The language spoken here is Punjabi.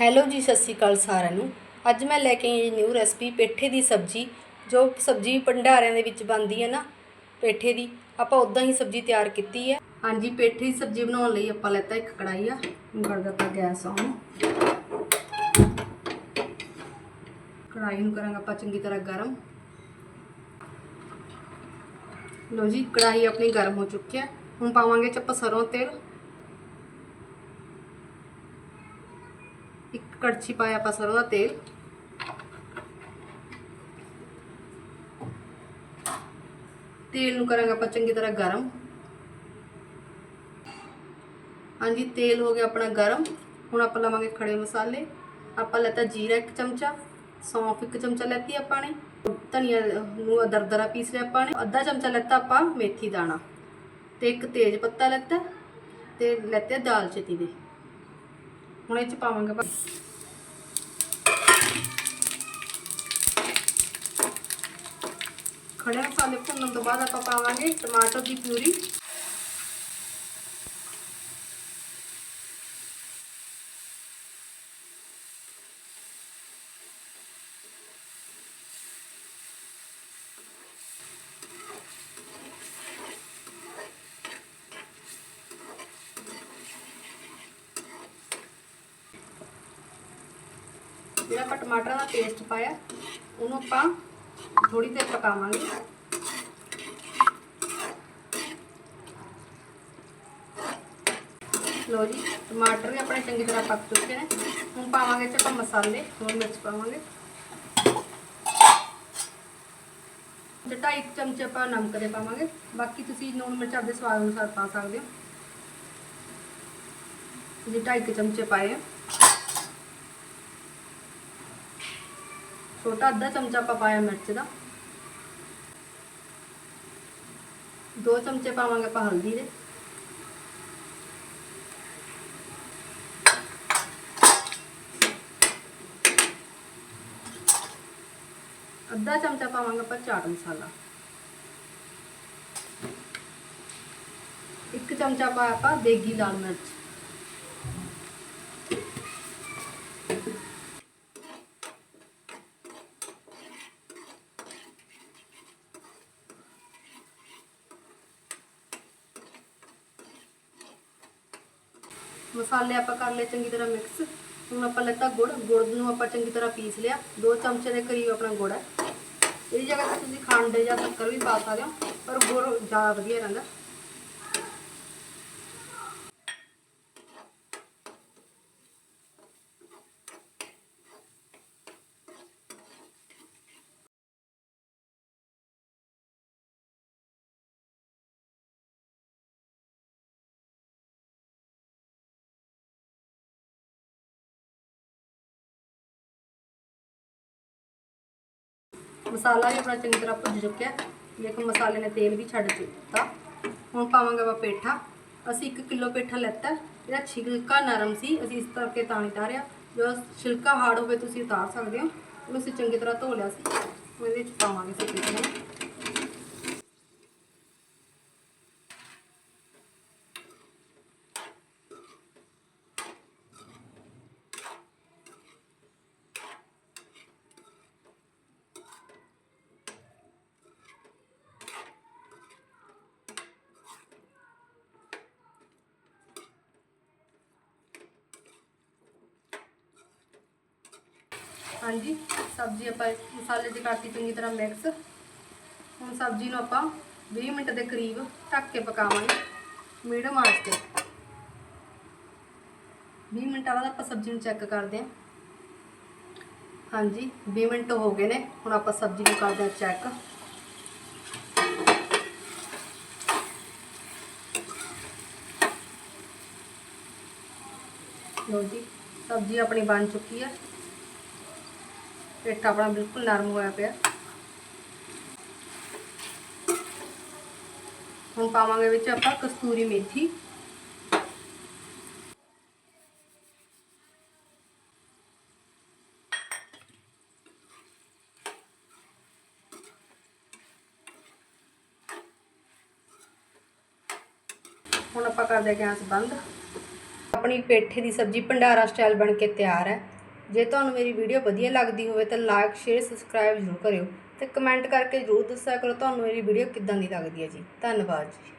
ਹੈਲੋ ਜੀ, ਸਤਿ ਸ਼੍ਰੀ ਅਕਾਲ ਸਾਰਿਆਂ ਨੂੰ। ਅੱਜ ਮੈਂ ਲੈ ਕੇ ਆਈ ਨਿਊ ਰੈਸਪੀ ਪੇਠੇ ਦੀ ਸਬਜ਼ੀ, ਜੋ ਸਬਜ਼ੀ ਭੰਡਾਰਿਆਂ ਦੇ ਵਿੱਚ ਬਣਦੀ ਹੈ ਨਾ, ਪੇਠੇ ਦੀ। ਆਪਾਂ ਉਦਾਂ ਹੀ ਸਬਜ਼ੀ ਤਿਆਰ ਕੀਤੀ ਹੈ। ਹਾਂਜੀ, ਪੇਠੇ ਦੀ ਸਬਜ਼ੀ ਬਣਾਉਣ ਲਈ ਆਪਾਂ ਲੈਤਾ ਇੱਕ ਕੜਾਈ ਆ। ਹੁਣ ਕਰ ਦਿੱਤਾ ਗੈਸ ਆਨ। ਕੜਾਈ ਨੂੰ ਕਰਾਂਗੇ ਆਪਾਂ ਚੰਗੀ ਤਰ੍ਹਾਂ ਗਰਮ। ਲੋ ਜੀ ਕੜਾਈ ਆਪਣੀ ਗਰਮ ਹੋ ਚੁੱਕੀ ਹੈ। ਹੁਣ ਪਾਵਾਂਗੇ ਚ ਆਪਾਂ ਸਰੋਂ ਤੇਲ। ਇੱਕ ਕੜਛੀ ਪਾਇਆ ਆਪਾਂ ਸਰੋਂ ਦਾ ਤੇਲ। ਤੇਲ ਨੂੰ ਕਰਾਂਗੇ ਆਪਾਂ ਚੰਗੀ ਤਰ੍ਹਾਂ ਗਰਮ। ਹਾਂਜੀ, ਤੇਲ ਹੋ ਗਿਆ ਆਪਣਾ ਗਰਮ। ਹੁਣ ਆਪਾਂ ਲਵਾਂਗੇ ਖੜੇ ਮਸਾਲੇ। ਆਪਾਂ ਲੈਤਾ ਜੀਰਾ ਇੱਕ ਚਮਚਾ, ਸੌਂਫ ਇੱਕ ਚਮਚਾ ਲੈਤੀ ਆਪਾਂ ਨੇ। ਧਨੀਆ ਨੂੰ ਦਰਦਰਾ ਪੀਸ ਲਿਆ ਆਪਾਂ ਨੇ। ਅੱਧਾ ਚਮਚਾ ਲੈਤਾ ਆਪਾਂ ਮੇਥੀ ਦਾਣਾ। ਤੇ ਇੱਕ ਤੇਜ ਪੱਤਾ ਲੈਤਾ। ਤੇ ਲੈਤੇ ਦਾਲਚੀਨੀ ਦੇ। ਹੁਣ ਇਹ ਚ ਪਾਵਾਂਗੇ ਖੜੇ ਮਸਾਲੇ ਭੁੰਨਣ ਤੋਂ ਬਾਅਦ ਆਪਾਂ ਪਾਵਾਂਗੇ ਟਮਾਟਰ ਦੀ ਪਿਊਰੀ ਜਿਹੜਾ ਆਪਾਂ ਟਮਾਟਰ ਦਾ ਪੇਸਟ ਪਾਇਆ, ਉਹਨੂੰ ਆਪਾਂ ਥੋੜੀ ਦੇਰ ਪਕਾਵਾਂਗੇ। ਲੋ ਜੀ, ਟਮਾਟਰ ਵੀ ਆਪਣੇ ਚੰਗੀ ਤਰ੍ਹਾਂ ਪੱਕ ਚੁੱਕੇ ਨੇ। ਹੁਣ ਪਾਵਾਂਗੇ ਚ ਆਪਾਂ ਮਸਾਲੇ ਲੂਣ ਮਿਰਚ ਪਾਵਾਂਗੇ। ਤੇ ਢਾਈ ਕੁ ਚਮਚੇ ਆਪਾਂ ਨਮਕ ਦੇ ਪਾਵਾਂਗੇ। ਬਾਕੀ ਤੁਸੀਂ ਲੂਣ ਮਿਰਚ ਆਪਦੇ ਸਵਾਦ ਅਨੁਸਾਰ ਪਾ ਸਕਦੇ ਹੋ। ਜੀ, ਢਾਈ ਕੁ ਚਮਚੇ ਪਾਏ ਆ। ਛੋਟਾ ਅੱਧਾ ਚਮਚਾ ਆਪਾਂ ਪਾਇਆ ਮਿਰਚ ਦਾ। ਦੋ ਚਮਚੇ ਪਾਵਾਂਗੇ ਆਪਾਂ ਹਲਦੀ ਦੇ। ਅੱਧਾ ਚਮਚਾ ਪਾਵਾਂਗੇ ਆਪਾਂ ਚਾਟ ਮਸਾਲਾ। ਇੱਕ ਚਮਚਾ ਪਾਇਆ ਆਪਾਂ ਦੇਗੀ ਲਾਲ ਮਿਰਚ। ਮਸਾਲੇ ਆਪਾਂ ਕਰ ਲਏ ਚੰਗੀ ਤਰ੍ਹਾਂ ਮਿਕਸ ਹੁਣ ਆਪਾਂ ਲੈਤਾ ਗੁੜ। ਗੁੜ ਨੂੰ ਆਪਾਂ ਚੰਗੀ ਤਰ੍ਹਾਂ ਪੀਸ ਲਿਆ। ਦੋ ਚਮਚੇ ਦੇ ਕਰੀਬ ਆਪਣਾ ਗੁੜ ਹੈ। ਇਹਦੀ ਜਗ੍ਹਾ ਤੇ ਤੁਸੀਂ ਖੰਡ ਜਾਂ ਸ਼ੱਕਰ ਵੀ ਪਾ ਸਕਦੇ ਹੋ, ਪਰ ਗੁੜ ਜ਼ਿਆਦਾ ਵਧੀਆ ਰਹਿੰਦਾ। ਮਸਾਲਾ ਵੀ ਆਪਣਾ ਚੰਗੀ ਤਰ੍ਹਾਂ ਭੁੱਜ ਚੁੱਕਿਆ ਲੇਕਿਨ ਮਸਾਲੇ ਨੇ ਤੇਲ ਵੀ ਛੱਡ ਦਿੱਤਾ। ਹੁਣ ਪਾਵਾਂਗੇ ਆਪਾਂ ਪੇਠਾ। ਅਸੀਂ 1 ਕਿਲੋ ਪੇਠਾ ਲੈਤਾ ਇਹਦਾ ਛਿਲਕਾ ਨਰਮ ਸੀ। ਅਸੀਂ ਇਸ ਕਰਕੇ ਤਾਂ ਨਹੀਂ ਤਾਰਿਆ। ਜੋ ਛਿਲਕਾ ਹਾਰਡ ਹੋਵੇ ਤੁਸੀਂ ਉਤਾਰ ਸਕਦੇ ਹੋ। ਉਹਨੂੰ ਅਸੀਂ ਚੰਗੀ ਤਰ੍ਹਾਂ ਧੋ ਲਿਆ ਸੀ। ਹੁਣ ਇਹਦੇ ਵਿੱਚ ਪਾਵਾਂਗੇ ਅਸੀਂ ਪੇਠੇ ਹਾਂਜੀ, ਸਬਜ਼ੀ ਆਪਾਂ ਮਸਾਲੇ ਦੀ ਕਰਤੀ ਚੰਗੀ ਤਰ੍ਹਾਂ ਮਿਕਸ ਹੁਣ ਸਬਜ਼ੀ ਨੂੰ ਆਪਾਂ 20 ਮਿੰਟ ਦੇ ਕਰੀਬ ਢੱਕ ਕੇ ਪਕਾਵਾਂਗੇ ਮੀਡੀਅਮ ਆਂਚ ਤੇ। 20 ਮਿੰਟਾਂ ਬਾਅਦ ਆਪਾਂ ਸਬਜ਼ੀ ਨੂੰ ਚੈੱਕ ਕਰਦੇ ਹਾਂ ਹਾਂਜੀ 20 ਮਿੰਟ ਹੋ ਗਏ ਨੇ, ਹੁਣ ਆਪਾਂ ਸਬਜ਼ੀ ਨੂੰ ਕਰਦੇ ਹਾਂ ਚੈੱਕ ਲੋ ਜੀ, ਸਬਜ਼ੀ ਆਪਣੀ ਬਣ ਚੁੱਕੀ ਹੈ ਪੇਠਾ ਆਪਣਾ ਬਿਲਕੁਲ ਨਰਮ ਹੋਇਆ ਪਿਆ। ਹੁਣ ਪਾਵਾਂਗੇ ਵਿੱਚ ਆਪਾਂ ਕਸਤੂਰੀ ਮੇਥੀ। ਹੁਣ ਆਪਾਂ ਕਰਦੇ ਹਾਂ ਗੈਸ ਬੰਦ। ਆਪਣੀ ਪੇਠੇ ਦੀ ਸਬਜ਼ੀ ਭੰਡਾਰਾ ਸਟਾਈਲ ਬਣ ਕੇ ਤਿਆਰ ਹੈ। ਜੇ ਤੁਹਾਨੂੰ ਮੇਰੀ ਵੀਡੀਓ ਵਧੀਆ ਲੱਗਦੀ ਹੋਵੇ ਤਾਂ ਲਾਈਕ ਸ਼ੇਅਰ ਸਬਸਕ੍ਰਾਈਬ ਜ਼ਰੂਰ ਕਰਿਓ ਤੇ ਕਮੈਂਟ ਕਰਕੇ ਜ਼ਰੂਰ ਦੱਸਿਆ ਕਰੋ ਤੁਹਾਨੂੰ ਮੇਰੀ ਵੀਡੀਓ ਕਿੱਦਾਂ ਦੀ ਲੱਗਦੀ ਹੈ ਜੀ। ਧੰਨਵਾਦ ਜੀ।